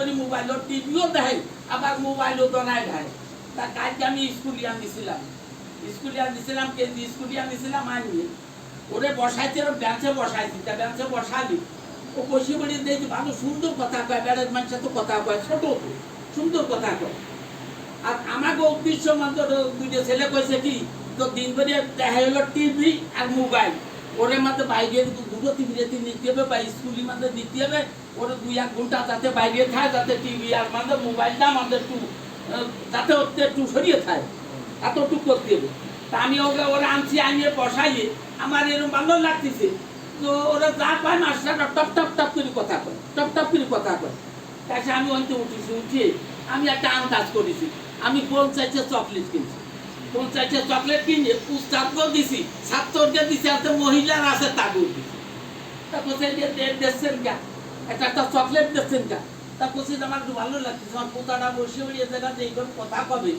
করে মোবাইলও টিভিও দেয় আবার মোবাইলও দনায় দেয় তা কালকে আমি স্কুলিয়ান দিছিলাম স্কুলিয়ান দিছিলাম কেজি স্কুলিয়ান দিছিলাম আনি ওরে বসাইছে, ওর বেঞ্চে বসাইছি। তা বেঞ্চে বসালি। ও বসে বলি দেখি ভালো সুন্দর কথা কয়, বেড়ের মানুষের তো কথা কয়, ছোট সুন্দর কথা কয়। আর আমাকে উদ্দেশ্য মাত্র দুইটা ছেলে কইছে কি তো দিন করে দেখা হলো টিভি আর মোবাইল। ওরে মাত্র বাইরে দুটো তিনটে নিতে হবে বা স্কুলের মধ্যে দিতে হবে। ওরে দুই এক ঘণ্টা যাতে বাইরে যাতে টিভি আর মাঝে মোবাইলটা আমাদের একটু যাতে একটু সরিয়ে এতটুকু করতে তা আমি ওকে, ওরা আনছি, আনিয়ে বসাইয়ে, আমার এরকম লাগতেছে। তো ওরা যা পায় টপ টপ টপ করে কথা কয়, টপ টপ করে কথা কয়। তাই আমি ওইতে উঠেছি উঠিয়ে আমি একটা আন্দাজ করেছি। আমি পঞ্চায়েতের চকলেট কিনছি। পঞ্চায়েতের চকলেট কিনে উস্তাদকেও দিছি, ছাত্রকে দিছি, আর মহিলার আছে তাকেও দিছি। তা কোথায় যে দে- গা একটা চকলেট দেখছেন গা। তা কোথায় আমার ভালো লাগছে আমার পোতাটা বসে বসে জায়গাতে এইভাবে কথা কবে?